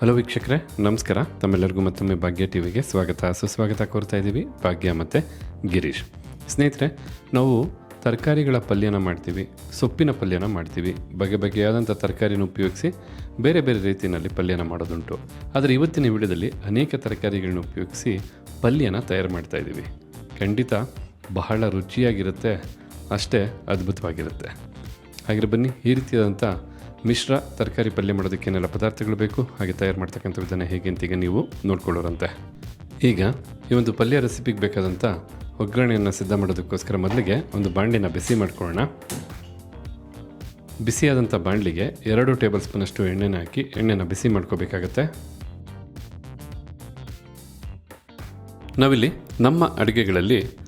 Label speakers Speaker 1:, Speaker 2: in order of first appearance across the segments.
Speaker 1: Hello ವೀಕ್ಷಕರೇ, ನಮಸ್ಕಾರ. ತಮ್ಮೆಲ್ಲರಿಗೂ ಮತ್ತೊಮ್ಮೆ ಭಾಗ್ಯ ಟಿವಿಗೆ ಸ್ವಾಗತ. ಸುಸ್ವಾಗತ ಕೋರ್ತಾ ಇದ್ದೀವಿ ಭಾಗ್ಯ ಮತ್ತು ಗಿರೀಶ್. ಸ್ನೇಹಿತರೆ, ನಾವು ತರಕಾರಿಗಳ ಪಲ್ಯನ ಮಾಡ್ತೀವಿ, ಸೊಪ್ಪಿನ ಪಲ್ಯನ ಮಾಡ್ತೀವಿ. ಬಗೆ ಬಗೆಯಾದಂಥ ತರಕಾರಿನ ಉಪಯೋಗಿಸಿ ಬೇರೆ ಬೇರೆ ರೀತಿಯಲ್ಲಿ ಪಲ್ಯನ ಮಾಡೋದುಂಟು. ಆದರೆ ಇವತ್ತಿನ ವಿಡಿಯೋದಲ್ಲಿ ಅನೇಕ ತರಕಾರಿಗಳನ್ನ ಉಪಯೋಗಿಸಿ ಪಲ್ಯನ ತಯಾರು ಮಾಡ್ತಾ ಇದ್ದೀವಿ. ಖಂಡಿತ ಬಹಳ ರುಚಿಯಾಗಿರುತ್ತೆ, ಅಷ್ಟೇ ಅದ್ಭುತವಾಗಿರುತ್ತೆ. ಹಾಗೆ ಬನ್ನಿ, ಈ ರೀತಿಯಾದಂಥ ಮಿಶ್ರ ತರಕಾರಿ ಪಲ್ಯ ಮಾಡೋದಕ್ಕೆ ಏನೆಲ್ಲ ಪದಾರ್ಥಗಳು ಬೇಕು? ಹಾಗೆ ತಯಾರು ಮಾಡ್ತಕ್ಕಂಥ ವಿಧಾನ ಹೇಗೆ ಅಂತೀಗ ನೀವು ನೋಡ್ಕೊಳ್ಳೋರಂತೆ. ಈಗ ಈ ಒಂದು ಪಲ್ಯ ರೆಸಿಪಿಗೆ ಬೇಕಾದಂಥ ಒಗ್ಗರಣೆಯನ್ನು ಸಿದ್ಧ ಮಾಡೋದಕ್ಕೋಸ್ಕರ ಮೊದಲಿಗೆ ಒಂದು ಬಾಂಡಿನ ಬಿಸಿ ಮಾಡ್ಕೊಳ್ಳೋಣ. ಬಿಸಿಯಾದಂಥ ಬಾಣಲಿಗೆ ಎರಡು ಟೇಬಲ್ ಸ್ಪೂನಷ್ಟು ಎಣ್ಣೆನ ಹಾಕಿ ಎಣ್ಣೆನ ಬಿಸಿ ಮಾಡ್ಕೋಬೇಕಾಗತ್ತೆ. ನಾವಿಲ್ಲಿ ನಮ್ಮ ಅಡುಗೆಗಳಲ್ಲಿ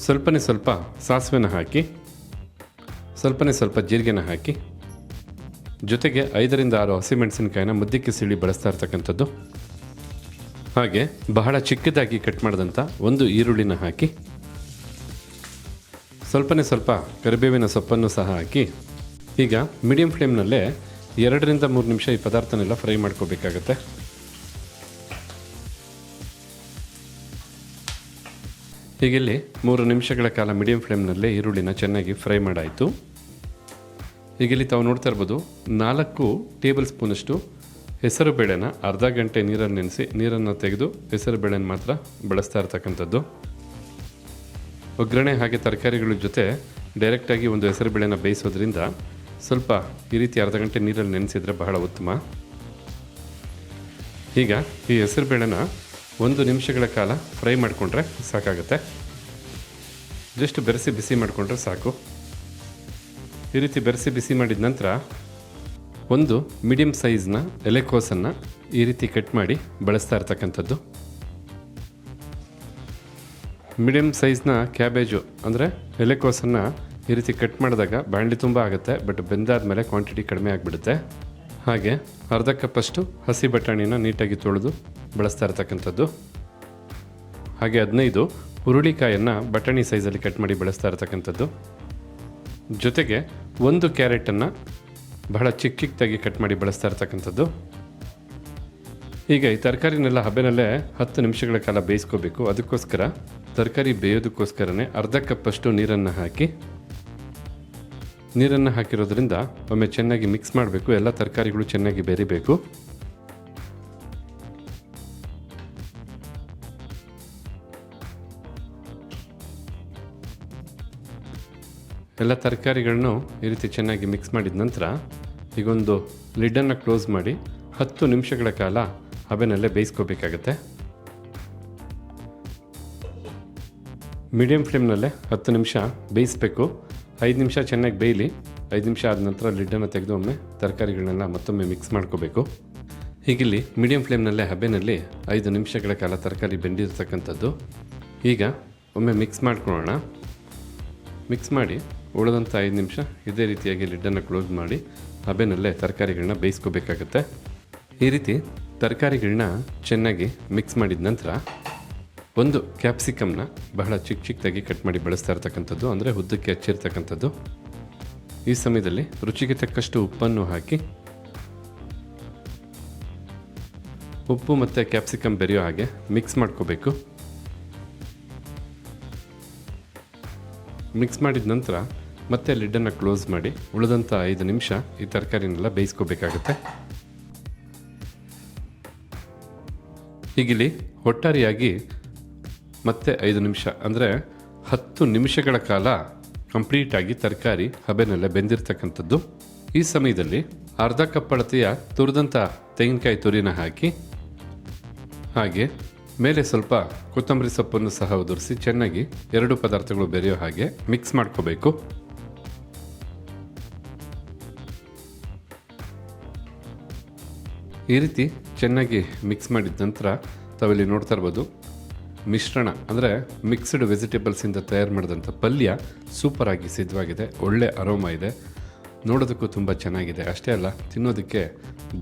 Speaker 1: ಸ್ವಲ್ಪನೇ ಸ್ವಲ್ಪ ಸಾಸಿವೆನ ಹಾಕಿ, ಸ್ವಲ್ಪನೇ ಸ್ವಲ್ಪ ಜೀರಿಗೆನ ಹಾಕಿ, ಜೊತೆಗೆ ಐದರಿಂದ ಆರು ಹಸಿಮೆಣಸಿನಕಾಯಿನ ಮುದ್ದಕ್ಕೆ ಸಿಳಿ ಬಳಸ್ತಾ ಇರ್ತಕ್ಕಂಥದ್ದು. ಹಾಗೆ ಬಹಳ ಚಿಕ್ಕದಾಗಿ ಕಟ್ ಮಾಡಿದಂಥ ಒಂದು ಈರುಳ್ಳಿನ ಹಾಕಿ, ಸ್ವಲ್ಪನೇ ಸ್ವಲ್ಪ ಕರಿಬೇವಿನ ಸೊಪ್ಪನ್ನು ಸಹ ಹಾಕಿ, ಈಗ ಮೀಡಿಯಂ ಫ್ಲೇಮ್ನಲ್ಲೇ ಎರಡರಿಂದ ಮೂರು ನಿಮಿಷ ಈ ಪದಾರ್ಥನೆಲ್ಲ ಫ್ರೈ ಮಾಡ್ಕೋಬೇಕಾಗತ್ತೆ. ಹೀಗಿಲ್ಲಿ ಮೂರು ನಿಮಿಷಗಳ ಕಾಲ ಮೀಡಿಯಂ ಫ್ಲೇಮ್ನಲ್ಲೇ ಈರುಳ್ಳಿನ ಚೆನ್ನಾಗಿ ಫ್ರೈ ಮಾಡಾಯಿತು. ಹೀಗಿಲ್ಲಿ ತಾವು ನೋಡ್ತಾ ಇರ್ಬೋದು, ನಾಲ್ಕು ಟೇಬಲ್ ಸ್ಪೂನಷ್ಟು ಹೆಸರು ಬೇಳೆನ ಅರ್ಧ ಗಂಟೆ ನೀರನ್ನು ನೆನೆಸಿ ನೀರನ್ನು ತೆಗೆದು ಹೆಸರು ಬೇಳೆನ ಮಾತ್ರ ಬಳಸ್ತಾ ಇರ್ತಕ್ಕಂಥದ್ದು. ಒಗ್ಗರಣೆ ಹಾಗೆ ತರಕಾರಿಗಳ ಜೊತೆ ಡೈರೆಕ್ಟಾಗಿ ಒಂದು ಹೆಸರು ಬೇಳೆನ ಬೇಯಿಸೋದ್ರಿಂದ ಸ್ವಲ್ಪ ಈ ರೀತಿ ಅರ್ಧ ಗಂಟೆ ನೀರಲ್ಲಿ ನೆನೆಸಿದರೆ ಬಹಳ ಉತ್ತಮ. ಈಗ ಈ ಹೆಸರು ಬೇಳೆನ ಒಂದು ನಿಮಿಷಗಳ ಕಾಲ ಫ್ರೈ ಮಾಡಿಕೊಂಡ್ರೆ ಸಾಕಾಗುತ್ತೆ. ಜಸ್ಟ್ ಬೆರೆಸಿ ಬಿಸಿ ಮಾಡಿಕೊಂಡ್ರೆ ಸಾಕು. ಈ ರೀತಿ ಬೆರೆಸಿ ಬಿಸಿ ಮಾಡಿದ ನಂತರ ಒಂದು ಮೀಡಿಯಮ್ ಸೈಜ್ನ ಎಲೆಕೋಸನ್ನು ಈ ರೀತಿ ಕಟ್ ಮಾಡಿ ಬಳಸ್ತಾ ಇರ್ತಕ್ಕಂಥದ್ದು. ಮೀಡಿಯಮ್ ಸೈಜ್ನ ಕ್ಯಾಬೇಜು ಅಂದರೆ ಎಲೆಕೋಸನ್ನು ಈ ರೀತಿ ಕಟ್ ಮಾಡಿದಾಗ ಬಾಣಲಿ ತುಂಬ ಆಗುತ್ತೆ, ಬಟ್ ಬೆಂದಾದ ಮೇಲೆ ಕ್ವಾಂಟಿಟಿ ಕಡಿಮೆ ಆಗಿಬಿಡುತ್ತೆ. ಹಾಗೆ ಅರ್ಧ ಕಪ್ಪಷ್ಟು ಹಸಿ ಬಟಾಣಿನ ನೀಟಾಗಿ ತೊಳೆದು ಬಳಸ್ತಾ ಇರ್ತಕ್ಕಂಥದ್ದು. ಹಾಗೆ ಹದಿನೈದು, ಹುರುಳಿಕಾಯನ್ನು ಬಟಾಣಿ ಸೈಜಲ್ಲಿ ಕಟ್ ಮಾಡಿ ಬಳಸ್ತಾ ಇರ್ತಕ್ಕಂಥದ್ದು. ಜೊತೆಗೆ ಒಂದು ಕ್ಯಾರೆಟನ್ನು ಬಹಳ ಚಿಕ್ಕ ಚಿಕ್ಕದಾಗಿ ಕಟ್ ಮಾಡಿ ಬಳಸ್ತಾ ಇರ್ತಕ್ಕಂಥದ್ದು. ಈಗ ಈ ತರಕಾರಿನೆಲ್ಲ ಹಬೆನಲ್ಲೇ ಹತ್ತು ನಿಮಿಷಗಳ ಕಾಲ ಬೇಯಿಸ್ಕೋಬೇಕು. ಅದಕ್ಕೋಸ್ಕರ ತರಕಾರಿ ಬೇಯೋದಕ್ಕೋಸ್ಕರನೇ ಅರ್ಧ ಕಪ್ಪಷ್ಟು ನೀರನ್ನು ಹಾಕಿ, ನೀರನ್ನು ಹಾಕಿರೋದ್ರಿಂದ ಒಮ್ಮೆ ಚೆನ್ನಾಗಿ ಮಿಕ್ಸ್ ಮಾಡಬೇಕು. ಎಲ್ಲ ತರಕಾರಿಗಳು ಚೆನ್ನಾಗಿ ಬೆರಿಬೇಕು. ಎಲ್ಲ ತರಕಾರಿಗಳನ್ನು ಈ ರೀತಿ ಚೆನ್ನಾಗಿ ಮಿಕ್ಸ್ ಮಾಡಿದ ನಂತರ ಈಗೊಂದು ಲಿಡ್ಡನ್ನು ಕ್ಲೋಸ್ ಮಾಡಿ ಹತ್ತು ನಿಮಿಷಗಳ ಕಾಲ ಹಬೆನಲ್ಲೇ ಬೇಯಿಸ್ಕೋಬೇಕಾಗತ್ತೆ. ಮೀಡಿಯಂ ಫ್ಲೇಮ್ನಲ್ಲೇ ಹತ್ತು ನಿಮಿಷ ಬೇಯಿಸಬೇಕು. ಐದು ನಿಮಿಷ ಚೆನ್ನಾಗಿ ಬೇಯಲಿ. ಐದು ನಿಮಿಷ ಆದ ನಂತರ ಲಿಡ್ಡನ್ನು ತೆಗೆದು ಒಮ್ಮೆ ತರಕಾರಿಗಳನ್ನೆಲ್ಲ ಮತ್ತೊಮ್ಮೆ ಮಿಕ್ಸ್ ಮಾಡ್ಕೋಬೇಕು. ಹೀಗಿಲ್ಲಿ ಮೀಡಿಯಂ ಫ್ಲೇಮ್ನಲ್ಲೇ ಹಬೆನಲ್ಲಿ ಐದು ನಿಮಿಷಗಳ ಕಾಲ ತರಕಾರಿ ಬೆಂದಿರ್ತಕ್ಕಂಥದ್ದು. ಈಗ ಒಮ್ಮೆ ಮಿಕ್ಸ್ ಮಾಡ್ಕೊಳ್ಳೋಣ. ಮಿಕ್ಸ್ ಮಾಡಿ ಉಳಿದಂಥ ಐದು ನಿಮಿಷ ಇದೇ ರೀತಿಯಾಗಿ ಲಿಡ್ಡನ್ನು ಕ್ಲೋಸ್ ಮಾಡಿ ಹಬೆನಲ್ಲೇ ತರಕಾರಿಗಳನ್ನ ಬೇಯಿಸ್ಕೋಬೇಕಾಗತ್ತೆ. ಈ ರೀತಿ ತರಕಾರಿಗಳನ್ನ ಚೆನ್ನಾಗಿ ಮಿಕ್ಸ್ ಮಾಡಿದ ನಂತರ ಒಂದು ಕ್ಯಾಪ್ಸಿಕಮ್ನ ಬಹಳ ಚಿಕ್ಕ ಚಿಕ್ಕದಾಗಿ ಕಟ್ ಮಾಡಿ ಬಳಸ್ತಾ ಇರ್ತಕ್ಕಂಥದ್ದು, ಅಂದರೆ ಉದ್ದಕ್ಕೆ ಹಚ್ಚಿರ್ತಕ್ಕಂಥದ್ದು. ಈ ಸಮಯದಲ್ಲಿ ರುಚಿಗೆ ತಕ್ಕಷ್ಟು ಉಪ್ಪನ್ನು ಹಾಕಿ ಉಪ್ಪು ಮತ್ತು ಕ್ಯಾಪ್ಸಿಕಮ್ ಬೆರೆಯೋ ಹಾಗೆ ಮಿಕ್ಸ್ ಮಾಡ್ಕೋಬೇಕು. ಮಿಕ್ಸ್ ಮಾಡಿದ ನಂತರ ಮತ್ತೆ ಲಿಡ್ಡನ್ನು ಕ್ಲೋಸ್ ಮಾಡಿ ಉಳಿದಂಥ ಐದು ನಿಮಿಷ ಈ ತರಕಾರಿನೆಲ್ಲ ಬೇಯಿಸ್ಕೋಬೇಕಾಗತ್ತೆ. ಹೀಗಿಲ್ಲಿ ಒಟ್ಟಾರೆಯಾಗಿ ಮತ್ತೆ ಐದು ನಿಮಿಷ, ಅಂದರೆ ಹತ್ತು ನಿಮಿಷಗಳ ಕಾಲ ಕಂಪ್ಲೀಟಾಗಿ ತರಕಾರಿ ಹಬೆನಲ್ಲೇ ಬೆಂದಿರ್ತಕ್ಕಂಥದ್ದು. ಈ ಸಮಯದಲ್ಲಿ ಅರ್ಧ ಕಪ್ ಅಳತೆಯ ತುರಿದಂಥ ತೆಂಗಿನಕಾಯಿ ತುರಿನ ಹಾಕಿ, ಹಾಗೆ ಮೇಲೆ ಸ್ವಲ್ಪ ಕೊತ್ತಂಬರಿ ಸೊಪ್ಪನ್ನು ಸಹ ಉದುರಿಸಿ ಚೆನ್ನಾಗಿ ಎರಡು ಪದಾರ್ಥಗಳು ಬೆರೆಯೋ ಹಾಗೆ ಮಿಕ್ಸ್ ಮಾಡ್ಕೋಬೇಕು. ಈ ರೀತಿ ಚೆನ್ನಾಗಿ ಮಿಕ್ಸ್ ಮಾಡಿದ ನಂತರ ತಾವಿಲ್ಲಿ ನೋಡ್ತಾ ಇರ್ಬೋದು, ಮಿಶ್ರಣ, ಅಂದರೆ ಮಿಕ್ಸ್ಡ್ ವೆಜಿಟೇಬಲ್ಸಿಂದ ತಯಾರು ಮಾಡಿದಂಥ ಪಲ್ಯ ಸೂಪರಾಗಿ ಸಿದ್ಧವಾಗಿದೆ, ಒಳ್ಳೆ ಅರೋಮ ಇದೆ. ನೋಡೋದಕ್ಕೂ ತುಂಬ ಚೆನ್ನಾಗಿದೆ. ಅಷ್ಟೇ ಅಲ್ಲ, ತಿನ್ನೋದಕ್ಕೆ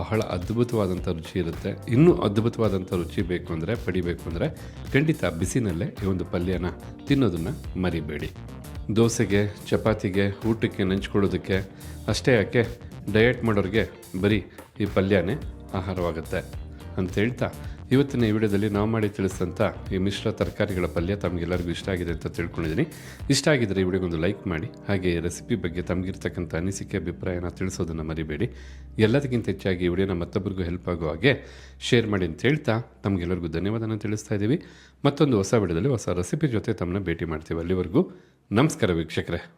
Speaker 1: ಬಹಳ ಅದ್ಭುತವಾದಂಥ ರುಚಿ ಇರುತ್ತೆ. ಇನ್ನೂ ಅದ್ಭುತವಾದಂಥ ರುಚಿ ಬೇಕು ಅಂದರೆ, ಪಡಿಬೇಕು ಅಂದರೆ ಖಂಡಿತ ಬಿಸಿನಲ್ಲೇ ಈ ಒಂದು ಪಲ್ಯನ ತಿನ್ನೋದನ್ನು ಮರಿಬೇಡಿ. ದೋಸೆಗೆ, ಚಪಾತಿಗೆ, ಊಟಕ್ಕೆ, ನೆಂಚ್ಕೊಳ್ಳೋದಕ್ಕೆ ಅಷ್ಟೇ ಯಾಕೆ ಡಯಟ್ ಮಾಡೋರಿಗೆ ಬರೀ ಈ ಪಲ್ಯನೇ ಆಹಾರವಾಗುತ್ತೆ ಅಂತ ಹೇಳ್ತಾ ಇವತ್ತಿನ ಈ ವಿಡಿಯೋದಲ್ಲಿ ನಾವು ಮಾಡಿ ತಿಳಿಸಿದಂಥ ಈ ಮಿಶ್ರ ತರಕಾರಿಗಳ ಪಲ್ಯ ತಮಗೆಲ್ಲರಿಗೂ ಇಷ್ಟ ಆಗಿದೆ ಅಂತ ತಿಳ್ಕೊಂಡಿದ್ದೀನಿ. ಇಷ್ಟ ಆಗಿದ್ದರೆ ಈ ವಿಡಿಯೋಗೊಂದು ಲೈಕ್ ಮಾಡಿ, ಹಾಗೆ ರೆಸಿಪಿ ಬಗ್ಗೆ ತಮಗಿರ್ತಕ್ಕಂಥ ಅನಿಸಿಕೆ, ಅಭಿಪ್ರಾಯನ ತಿಳಿಸೋದನ್ನು ಮರಿಬೇಡಿ. ಎಲ್ಲದಕ್ಕಿಂತ ಹೆಚ್ಚಾಗಿ ಈ ವಿಡಿಯೋನ ಮತ್ತೊಬ್ಬರಿಗೂ ಹೆಲ್ಪ್ ಆಗೋ ಹಾಗೆ ಶೇರ್ ಮಾಡಿ ಅಂತ ಹೇಳ್ತಾ ತಮಗೆಲ್ಲರಿಗೂ ಧನ್ಯವಾದನ ತಿಳಿಸ್ತಾ ಇದ್ದೀವಿ. ಮತ್ತೊಂದು ಹೊಸ ವಿಡಿಯೋದಲ್ಲಿ ಹೊಸ ರೆಸಿಪಿ ಜೊತೆ ತಮ್ಮನ್ನ ಭೇಟಿ ಮಾಡ್ತೀವಿ ಅಲ್ಲಿವರೆಗೂ. ನಮಸ್ಕಾರ ವೀಕ್ಷಕರೇ.